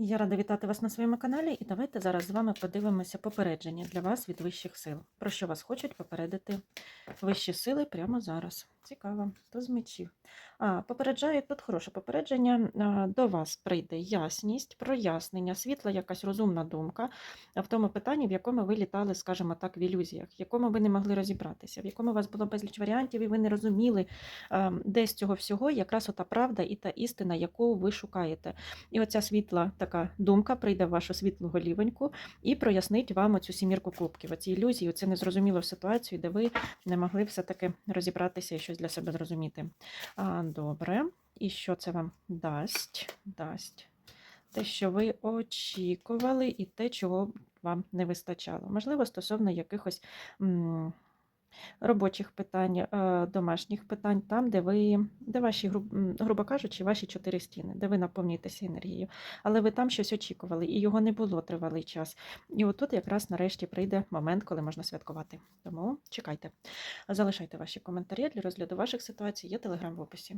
Я рада вітати вас на своєму каналі, і давайте зараз з вами подивимося попередження для вас від вищих сил. Про що вас хочуть попередити вищі сили прямо зараз. Цікаво, то з мечів. А, попереджають тут хороше попередження. До вас прийде ясність, прояснення, світла, якась розумна думка в тому питанні, в якому ви літали, скажімо так, в ілюзіях, в якому ви не могли розібратися, в якому у вас було безліч варіантів, і ви не розуміли, де з цього всього якраз ота правда і та істина, яку ви шукаєте. І оця світла така думка прийде в вашу світлу голівоньку і прояснить вам оцю сімірку кубків, оці ілюзії, оце незрозуміло в ситуацію, де ви не могли все-таки розібратися і щось для себе зрозуміти. Добре. І що це вам дасть? Дасть. Те, що ви очікували, і те, чого вам не вистачало. Можливо, стосовно якихось м, робочих питань, е, домашніх питань, там, де ви, де ваші, грубо кажучи, ваші чотири стіни, де ви наповнюєтеся енергією. Але ви там щось очікували, і його не було тривалий час. І отут якраз нарешті прийде момент, коли можна святкувати. Тому чекайте. Залишайте ваші коментарі для розгляду ваших ситуацій. Є телеграм в описі.